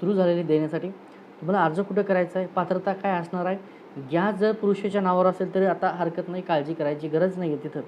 सुरू झालेली देण्यासाठी. तुम्हाला अर्ज कुठं करायचा आहे? पात्रता काय असणार आहे? गॅस जर पुरुषाच्या नावावर असेल तरी आता हरकत नाही काळजी करायची गरज नाही आहे तिथं.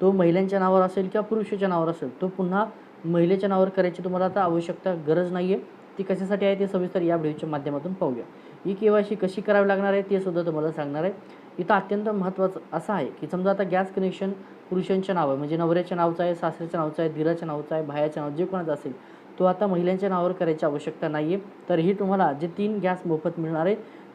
तो महिलांच्या नावावर असेल किंवा पुरुषाच्या नावावर असेल तो पुन्हा महिलेच्या नावावर करायची तुम्हाला आता आवश्यकता गरज नाही आहे ती कशासाठी आहे ते सविस्तर या व्हिडिओच्या माध्यमातून पाहूया. ही के वाय सी कशी करावी लागणार आहे ते सुद्धा तुम्हाला सांगणार आहे. इथं अत्यंत महत्त्वाचं असं आहे की समजा आता गॅस कनेक्शन पुरुषांच्या नावावर म्हणजे नवऱ्याच्या नावचं आहे सासऱ्याच्या नावचं आहे दिराच्या नावचं आहे भायाच्या नाव जे कोणाचं असेल तो आता महिलांच्या नावावर करायची आवश्यकता नाही आहे तरीही तुम्हाला जे तीन गॅस मोफत मिळणार आहे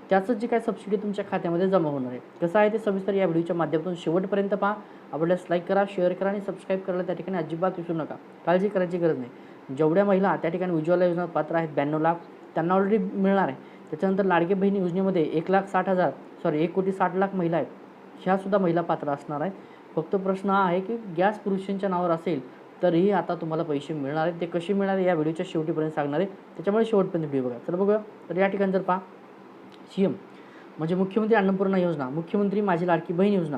त्याचं जे काय सबसिडी तुमच्या खात्यामध्ये जमा होणार आहे. कसं आहे ते सविस्तर या व्हिडिओच्या माध्यमातून शेवटपर्यंत पहा. आवडल्यास लाईक करा शेअर करा आणि सबस्क्राईब करायला त्या ठिकाणी अजिबात विसरू नका. काळजी करायची गरज नाही. जेवढ्या महिला त्या ठिकाणी उज्ज्वला योजना पात्र आहेत ब्याण्णव लाख त्यांना ऑलरेडी मिळणार आहे. त्याच्यानंतर लाडके बहिणी योजनेमध्ये एक लाख साठ हजार सॉरी एक कोटी साठ लाख महिला आहेत. ह्यासुद्धा महिला पात्र असणार आहेत फक्त प्रश्न हा आहे की गॅस पुरुषांच्या नावावर असेल तरीही आता तुम्हाला पैसे मिळणार आहेत. ते कसे मिळणार आहे या व्हिडिओच्या शेवटीपर्यंत सांगणार आहे. त्याच्यामुळे शेवटपर्यंत व्हिडिओ बघा. तर बघूया. तर या ठिकाणी जर पहा सी एम म्हणजे मुख्यमंत्री अन्नपूर्णा योजना मुख्यमंत्री माझी लाडकी बहीण योजना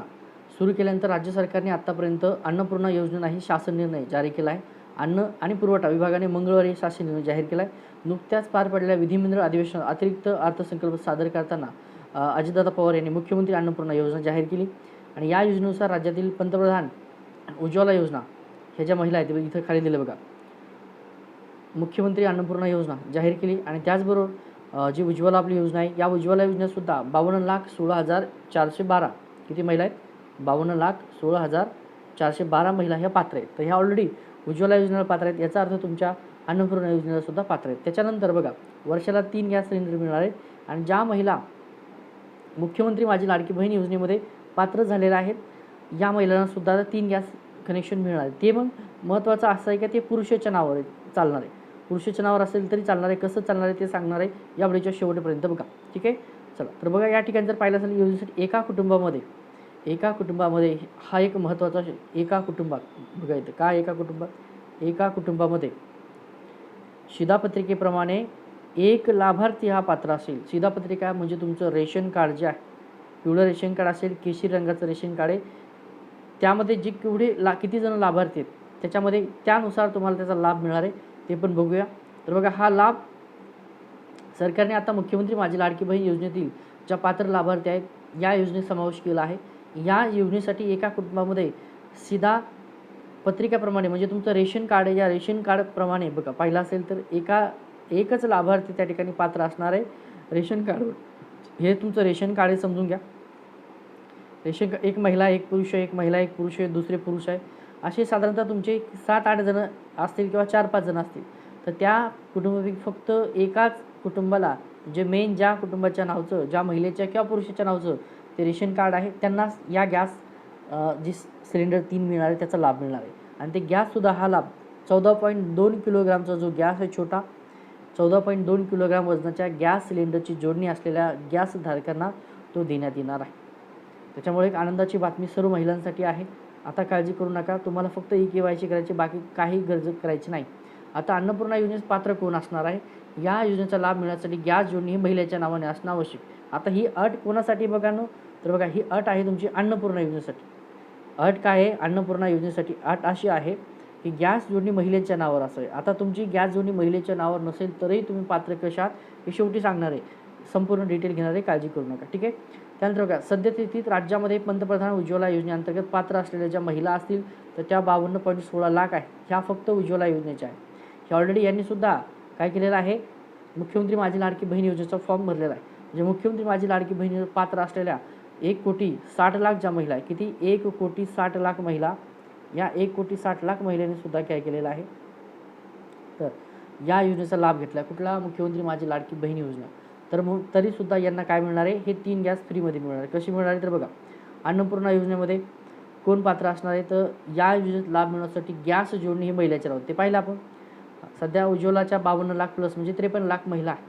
सुरू केल्यानंतर राज्य सरकारने आत्तापर्यंत अन्नपूर्णा योजना नाही शासन निर्णय जारी केला आहे. अन्न आणि पुरवठा विभागाने मंगळवारी शासन निर्णय जाहीर केला आहे. नुकत्याच पार पडलेल्या विधिमंडळ अधिवेशनात अतिरिक्त अर्थसंकल्प सादर करताना अजितदादा पवार यांनी मुख्यमंत्री अन्नपूर्णा योजना जाहीर केली. आणि या योजनेनुसार राज्यातील पंतप्रधान उज्ज्वला योजना ह्या ज्या महिला आहेत ते इथं खाली दिलं बघा. मुख्यमंत्री अन्नपूर्णा योजना जाहीर केली आणि त्याचबरोबर जी उज्ज्वला आपली योजना आहे या उज्ज्वला योजनेतसुद्धा बावन्न लाख सोळा हजार चारशे बारा किती महिला आहेत? बावन्न लाख सोळा हजार चारशे बारा महिला ह्या पात्र आहेत. तर ह्या ऑलरेडी उज्ज्वला योजनेला पात्र आहेत. याचा अर्थ तुमच्या अन्नपूर्णा योजनेला सुद्धा पात्र आहेत. त्याच्यानंतर बघा वर्षाला तीन गॅस सिलेंडर मिळणार आहेत आणि ज्या महिला मुख्यमंत्री माझी लाडकी बहीण योजनेमध्ये पात्र झालेल्या आहेत या महिलांनासुद्धा तीन गॅस कनेक्शन मिळणार. आहे ते मग महत्त्वाचं असं आहे का ते पुरुषाच्या नावावर आहे, चालणार आहे. पुरुषाच्या नावावर असेल तरी चालणार आहे कसं चालणार आहे ते सांगणार आहे या व्हिडिओच्या शेवटपर्यंत बघा. ठीक आहे? चला तर बघा या ठिकाणी जर पाहिलं असेल योजनेसाठी एका कुटुंबामध्ये एका कुटुंबामध्ये हा एक महत्त्वाचा एका कुटुंबात बघा येतं का एका कुटुंबात? एका कुटुंबामध्ये शिधापत्रिकेप्रमाणे एक लाभार्थी हा पात्र असेल. शिधापत्रिका म्हणजे तुमचं रेशन कार्ड जे आहे पिवळं रेशन कार्ड असेल केशरी रंगाचं रेशन कार्ड आहे त्यामध्ये जे केवढे ला किती जण लाभार्थी आहेत त्याच्यामध्ये त्यानुसार तुम्हाला त्याचा लाभ मिळणार आहे ते पण बघूया. तर बघा हा लाभ सरकारने आता मुख्यमंत्री माझी लाडकी बहीण योजनेतील ज्या पात्र लाभार्थी आहेत या योजनेत समावेश केला आहे. या योजनेसाठी एका कुटुंबामध्ये सीधा पत्रिकाप्रमाणे म्हणजे तुमचं रेशन कार्ड आहे या रेशन कार्डप्रमाणे बघा पाहिलं असेल तर एका एकच लाभार्थी त्या ठिकाणी पात्र असणार आहे रेशन कार्डवर. हे तुमचं रेशन कार्ड आहे समजून घ्या. रेशन एक महिला एक पुरुष आहे एक महिला एक पुरुष आहे दुसरे पुरुष आहे. असे साधारणतः तुमचे सात आठ जणं असतील किंवा चार पाच जण असतील. तर त्या कुटुंबापैकी फक्त एकाच कुटुंबाला जे मेन ज्या कुटुंबाच्या नावचं ज्या महिलेच्या किंवा पुरुषाच्या नावचं ते रेशन कार्ड आहे त्यांनाच या गॅस जी सिलेंडर तीन मिळणार आहे त्याचा लाभ मिळणार आहे. आणि ते गॅससुद्धा हा लाभ चौदा पॉईंट दोन किलोग्रामचा जो गॅस आहे छोटा चौदा पॉईंट दोन किलोग्राम वजनाच्या गॅस सिलेंडरची जोडणी असलेल्या गॅसधारकांना तो देण्यात येणार आहे. त्याच्यामुळे एक आनंदाची बातमी सर्व महिलांसाठी आहे. आता काळजी करू नका. तुम्हाला फक्त ई के वाय सी करायची बाकी काही गरज करायची नाही. आता अन्नपूर्णा योजनेत पात्र कोण असणार आहे? या योजनेचा लाभ मिळण्यासाठी गॅस जोडणी ही महिलेच्या नावाने असणं आवश्यक. आता ही अट कोणासाठी बघा नो? तर बघा ही अट आहे तुमची अन्नपूर्णा योजनेसाठी. अट काय आहे? अन्नपूर्णा योजनेसाठी अट अशी आहे की गॅस जोडणी महिलेच्या नावावर असावी. आता तुमची गॅस जोडणी महिलेच्या नावावर नसेल तरीही तुम्ही पात्र कशात? हे शेवटी सांगणार आहे. संपूर्ण डिटेल घेणार आहे. काळजी करू नका. ठीक आहे? त्यानंतर बघा सद्यस्थितीत राज्यामध्ये पंतप्रधान उज्ज्वला योजनेअंतर्गत पात्र असलेल्या ज्या महिला असतील तर त्या बावन्न पॉईंट सोळा लाख आहे. ह्या फक्त उज्ज्वला योजनेच्या आहे हे ऑलरेडी यांनीसुद्धा काय केलेलं आहे? मुख्यमंत्री माझी लाडकी बहीण योजनेचा फॉर्म भरलेला आहे. म्हणजे मुख्यमंत्री माझी लाडकी बहीण पात्र असलेल्या एक कोटी साठ लाख ज्या महिला आहे किती? एक कोटी साठ लाख महिला या एक कोटी साठ लाख महिलांनी सुद्धा काय केलेलं आहे? तर या योजनेचा लाभ घेतला. कुठला? मुख्यमंत्री माझी लाडकी बहीण योजना. तर मग तरीसुद्धा यांना काय मिळणार आहे? हे तीन गॅस फ्रीमध्ये मिळणार आहे. कशी मिळणार आहे? तर बघा अन्नपूर्णा योजनेमध्ये कोण पात्र असणार आहे? तर या योजनेत लाभ मिळवण्यासाठी गॅस जोडणी ही महिलाच्या राहते. ते पाहिलं आपण. सध्या उज्ज्वलाच्या बावन्न लाख प्लस म्हणजे त्रेपन्न लाख महिला आहे.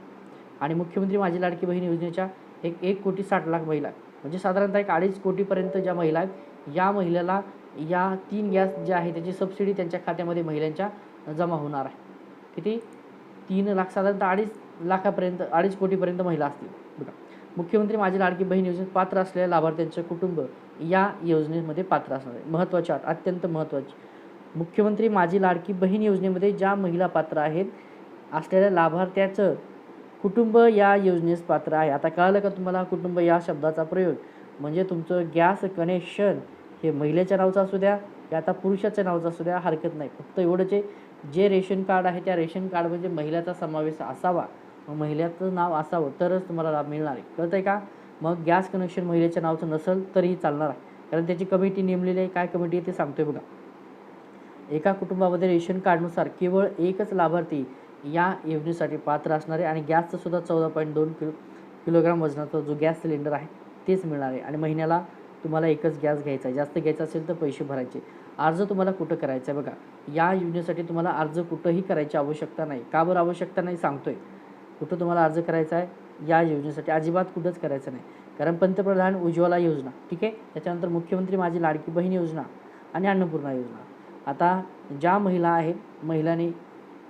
आणि मुख्यमंत्री माझी लाडकी बहीण योजनेच्या एक एक कोटी साठ लाख महिला म्हणजे साधारणतः एक अडीच कोटीपर्यंत ज्या महिला आहेत या महिलेला या तीन गॅस ज्या आहे त्याची सबसिडी त्यांच्या खात्यामध्ये महिलांच्या जमा होणार आहे. किती? तीन लाख साधारणतः अडीच लाखापर्यंत अडीच कोटीपर्यंत महिला असतील. बघा मुख्यमंत्री माझी लाडकी बहीण योजनेत पात्र असलेल्या लाभार्थ्यांचे कुटुंब या योजनेमध्ये पात्र असणार आहे. महत्त्वाच्या अत्यंत महत्त्वाची. मुख्यमंत्री माझी लाडकी बहीण योजनेमध्ये ज्या महिला पात्र आहेत असलेल्या लाभार्थ्याचं कुटुंब या योजनेस पात्र आहे. आता कळलं का तुम्हाला कुटुंब या शब्दाचा प्रयोग? म्हणजे तुमचं गॅस कनेक्शन हे महिलेच्या नावचं असू द्या की आता पुरुषाच्या नावचं असू द्या हरकत नाही. फक्त एवढंच जे जे रेशन कार्ड आहे त्या रेशन कार्डमध्ये महिलाचा समावेश असावा. मग महिलेचं नाव असावं तरच तुम्हाला लाभ मिळणार आहे. कळतं आहे का? मग गॅस कनेक्शन महिलेच्या नावाचं नसेल तरीही चालणार आहे. कारण त्याची कमिटी नेमलेली आहे काय कमिटी आहे ते सांगतोय बघा. एका कुटुंबामध्ये रेशन कार्डनुसार केवळ एकच लाभार्थी या योजनेसाठी पात्र असणार आहे आणि गॅसचं सुद्धा चौदा पॉईंट दोन किलो किलोग्राम वजनाचा जो गॅस सिलेंडर आहे तेच मिळणार आहे. आणि महिन्याला तुम्हाला एकच गॅस घ्यायचा आहे. जास्त घ्यायचा असेल तर पैसे भरायचे. अर्ज तुम्हाला कुठं करायचा आहे बघा. या योजनेसाठी तुम्हाला अर्ज कुठंही करायची आवश्यकता नाही. का बरं आवश्यकता नाही? सांगतोय. कुठं तुम्हाला अर्ज करायचा आहे? या योजनेसाठी अजिबात कुठंच करायचं नाही. कारण पंतप्रधान उज्ज्वला योजना ठीक आहे? त्याच्यानंतर मुख्यमंत्री माझी लाडकी बहीण योजना आणि अन्नपूर्णा योजना. आता ज्या महिला आहेत महिलांनी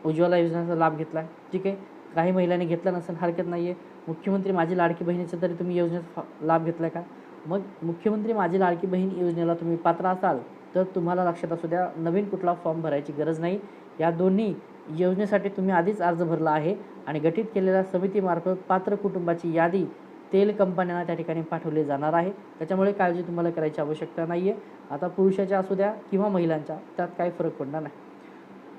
उज्ज्वला योजनेचा लाभ घेतला आहे ठीक आहे? काही महिलांनी घेतला नसेल हरकत नाही आहे मुख्यमंत्री माझी लाडकी बहिणीचा तरी तुम्ही योजनेचा लाभ घेतला आहे का? मग मुख्यमंत्री माझी लाडकी बहीण योजनेला तुम्ही पात्र असाल तर तुम्हाला लक्षात असू द्या नवीन कुठला फॉर्म भरायची गरज नाही. या दोन्ही योजनेसाठी तुम्ही आधीच अर्ज भरला आहे आणि गठीत केलेल्या समितीमार्फत पात्र कुटुंबाची यादी तेल कंपन्यांना त्या ठिकाणी पाठवले जाणार आहे. त्याच्यामुळे काळजी तुम्हाला करायची आवश्यकता नाही आहे आता पुरुषाच्या असू द्या किंवा महिलांच्या त्यात काही फरक पडणार नाही.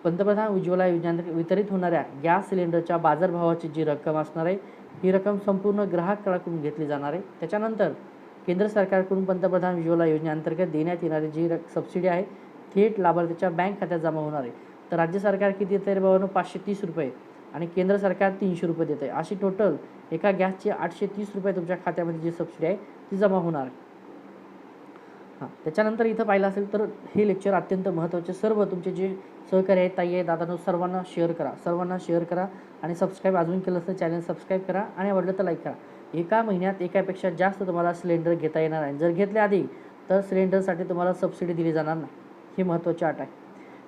पंतप्रधान उज्ज्वला योजनेअंतर्गत वितरित होणाऱ्या गॅस सिलेंडरच्या बाजारभावाची जी रक्कम असणार आहे ही रक्कम संपूर्ण ग्राहकाकडून घेतली जाणार आहे. त्याच्यानंतर केंद्र सरकारकडून पंतप्रधान उज्ज्वला योजनेअंतर्गत देण्यात येणारी जी सबसिडी आहे थेट लाभार्थीच्या बँक खात्यात जमा होणार आहे. तर राज्य सरकार किती देतं आहे बाबांनो पाचशे तीस रुपये. आणि केंद्र सरकार तीनशे रुपये देतं आहे अशी टोटल एका गॅसची आठशे तीस रुपये तुमच्या खात्यामध्ये जी सबसिडी आहे ती जमा होणार. हां त्याच्यानंतर इथं पाहिलं असेल तर हे लेक्चर अत्यंत महत्त्वाचे सर्व तुमचे जे सहकारी आहेत ताई आहे दादानो सर्वांना शेअर करा. सर्वांना शेअर करा आणि सबस्क्राईब अजून केलं असतं चॅनल सबस्क्राईब करा आणि आवडलं तर लाईक करा. एका महिन्यात एकापेक्षा जास्त तुम्हाला सिलेंडर घेता येणार आहे जर घेतले आधी तर सिलेंडरसाठी तुम्हाला सबसिडी दिली जाणार नाही. ही महत्त्वाची अट आहे.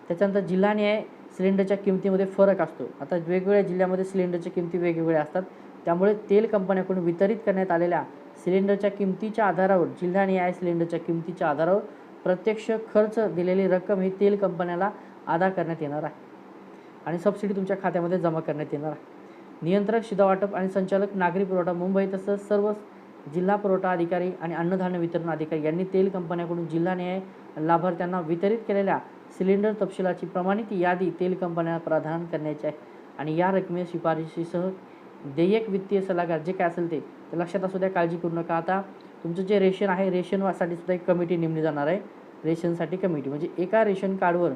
त्याच्यानंतर जिल्हानिहाय सिलेंडरच्या किमतीमध्ये फरक असतो. आता वेगवेगळ्या जिल्ह्यामध्ये सिलेंडरच्या किमती वेगवेगळ्या असतात. त्यामुळे तेल कंपन्याकडून वितरित करण्यात आलेल्या सिलेंडरच्या किमतीच्या आधारावर जिल्हानिहाय सिलेंडरच्या किमतीच्या आधारावर प्रत्यक्ष खर्च दिलेली रक्कम ही तेल कंपन्याला अदा करण्यात येणार आहे. आणि सबसिडी तुमच्या खात्यामध्ये जमा करण्यात येणार आहे. नियंत्रक शिधा वाटप आणि संचालक नागरी पुरवठा मुंबई तसंच सर्व जिल्हा पुरवठा अधिकारी आणि अन्नधान्य वितरण अधिकारी यांनी तेल कंपन्याकडून जिल्हानिहाय लाभार्थ्यांना वितरित केलेल्या सिलेंडर तपशिलाची प्रमाणित यादी तेल कंपन्यांना प्रदान करण्याची आहे. आणि या रकमे शिफारशीसह देयक वित्तीय सल्लागार जे काय असेल ते ते लक्षात असू द्या काळजी करू नका. आता तुमचं जे रेशन आहे रेशनसाठी सुद्धा एक कमिटी नेमली जाणार आहे. रेशनसाठी कमिटी म्हणजे एका रेशन कार्डवर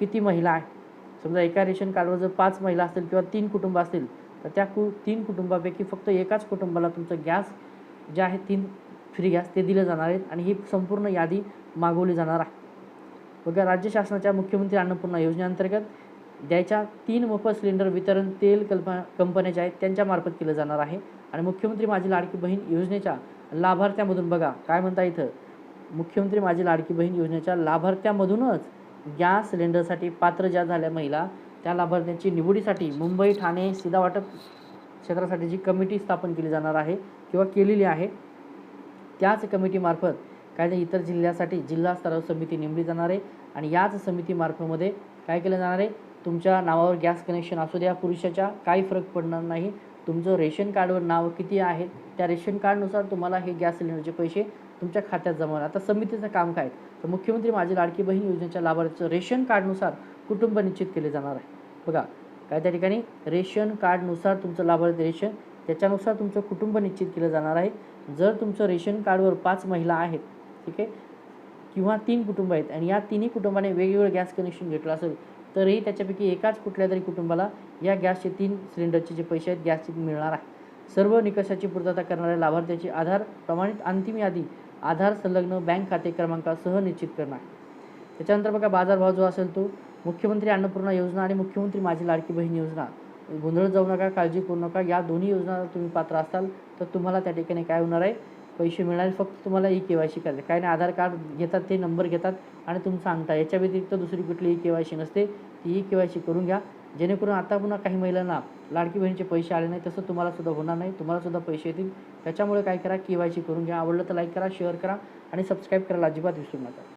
किती महिला आहे? समजा एका रेशन कार्डवर जर पाच महिला असतील किंवा तीन कुटुंब असतील तर त्या कु तीन कुटुंबापैकी फक्त एकाच कुटुंबाला तुमचं गॅस जे आहे तीन फ्री गॅस ते दिले जाणार आहेत आणि ही संपूर्ण यादी मागवली जाणार आहे. बघा राज्य शासनाच्या मुख्यमंत्री अन्नपूर्णा योजनेअंतर्गत द्यायच्या तीन मोफत सिलेंडर वितरण तेल कल्प कंपन्या ज्या आहेत त्यांच्यामार्फत केलं जाणार आहे. आणि मुख्यमंत्री माझी लाडकी बहीण योजनेच्या लाभार्थ्यामधून बघा काय म्हणता इथं? मुख्यमंत्री माझी लाडकी बहीण योजनेच्या लाभार्थ्यामधूनच गॅस सिलेंडरसाठी पात्र ज्या झाल्या महिला त्या लाभार्थ्यांची निवडीसाठी मुंबई ठाणे सीधा वाटप क्षेत्रासाठी जी कमिटी स्थापन केली जाणार आहे किंवा केलेली आहे त्याच कमिटीमार्फत काय ते इतर जिल्ह्यासाठी जिल्हा स्तरावर समिती नेमली जाणार आहे आणि याच समितीमार्फतमध्ये काय केलं जाणार आहे? तुमच्या नावावर गॅस कनेक्शन असू द्या पुरुषाच्या काही फरक पडणार नाही. तुमचं रेशन कार्डवर नाव किती आहेत त्या रेशन कार्डनुसार तुम्हाला हे गॅस सिलेंडरचे पैसे तुमच्या खात्यात जमा आता समितीचं काम काय तर मुख्यमंत्री माझी लाडकी बहीण योजनेच्या लाभार्थीचं रेशन कार्डनुसार कुटुंब निश्चित केले जाणार आहे. बघा काय त्या ठिकाणी रेशन कार्डनुसार तुमचं लाभार्थी रेशन त्याच्यानुसार तुमचं कुटुंब निश्चित केलं जाणार आहे. जर तुमचं रेशन कार्डवर पाच महिला आहेत ठीक आहे किंवा तीन कुटुंब आहेत आणि या तिन्ही कुटुंबाने वेगवेगळं गॅस कनेक्शन घेतलं असेल तरीही त्याच्यापैकी एकाच कुठल्या तरी कुटुंबाला या गॅसचे तीन सिलेंडरचे जे पैसे आहेत गॅसचे मिळणार आहे. सर्व निकषाची पूर्तता करणाऱ्या लाभार्थ्याची आधार प्रमाणित अंतिम यादी आधार संलग्न बँक खाते क्रमांकासह निश्चित करणार. त्याच्यानंतर बघा बाजारभाव जो असेल तो मुख्यमंत्री अन्नपूर्णा योजना आणि मुख्यमंत्री माझी लाडकी बहीण योजना. गोंधळ जाऊ नका काळजी करू नका या दोन्ही योजना तुम्ही पात्र असाल तर तुम्हाला त्या ठिकाणी काय होणार आहे? पैसे मिळणार फक्त तुम्हाला ई के वाय सी करायचं. काय नाही आधार कार्ड घेतात ते नंबर घेतात आणि तुमचं सांगता. याच्या व्यतिरिक्त दुसरी कुठली ई के वाय सी नसते. ती ई के वाय सी करून घ्या. जेणेकरून आता पुन्हा काही महिलांना लाडकी बहिणीचे पैसे आले नाही तसं तुम्हाला सुद्धा होणार नाही तुम्हाला सुद्धा पैसे येतील. त्याच्यामुळे काय करा के वाय सी करून घ्या. आवडलं तर लाईक करा शेअर करा आणि सबस्क्राईब करायला अजिबात विसरू नका.